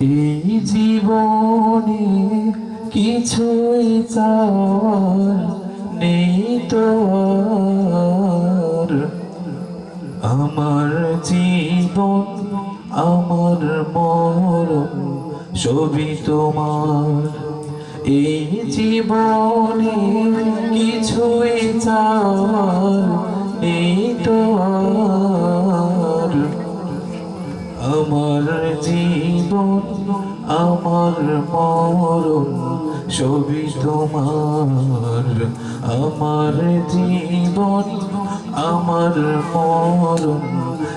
এই জীবনে কিছুই চাওয়ার নেই তো আমার জীবন, আমার মরণ ছবি তোমার। এই জীবনে কিছুই চাওয়ার আমার মরণ ছবি তোমার। আমার জীবন, আমার মরণ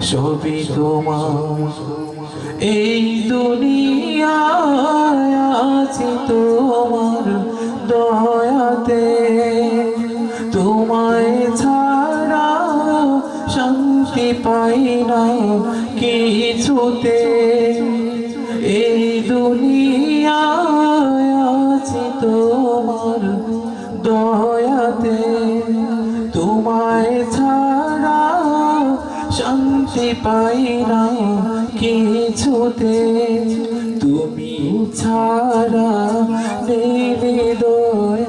ছবি তোমার। এই দুনিয়ায় আছি তোমার দয়াতে। তোমায় ছাড়া শান্তি পাই না কিছুতে। এই দুনিয়ায় আছি তোমার দয়াতে। তোমায় ছাড়া শান্তি পাই না কিছুতে। তুমি ছাড়া হৃদয়ে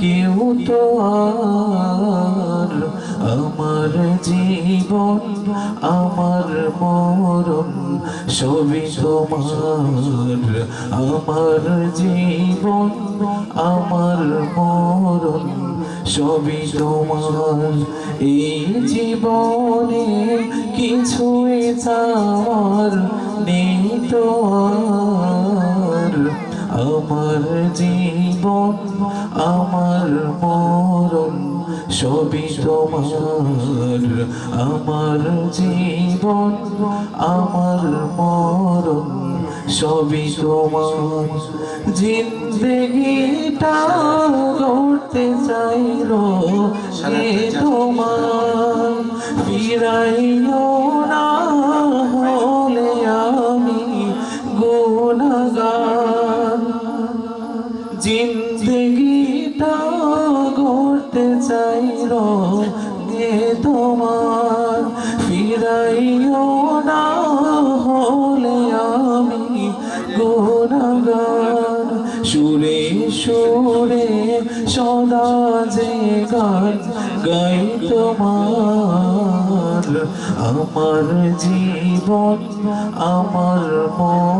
কেউ তো আর। আমার জীবন, আমার মরণ ছবি তোমার। আমার জীবন, আমার মরণ ছবি তোমার। এই জীবনে কিছুই চাওয়ার নেই তো আমার জীবন, আমার মরণ ছবি তোমার আমার জীবন আমার মরণ ছবি তোমার। জিন্দগিটা করতে চাইল সে তোমার। ফিরাইও না হলে আমি গুণগান জিন্দগিটা গড়তে চাইল গে তোমার, ফিরাইও না হলে আমি গুণগান। সুরে সুরে সদা যে গান গাই তোমার। আমার জীবন, আমার মরণ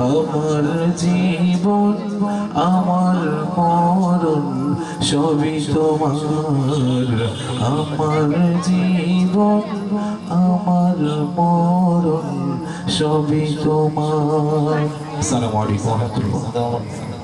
আমার জীবন, আমার মরণ, সবই তোমার। আমার জীবন, আমার মরণ, সবই তোমার। সালাম আলাইকুম ওয়া রাহমাতুল্লাহ।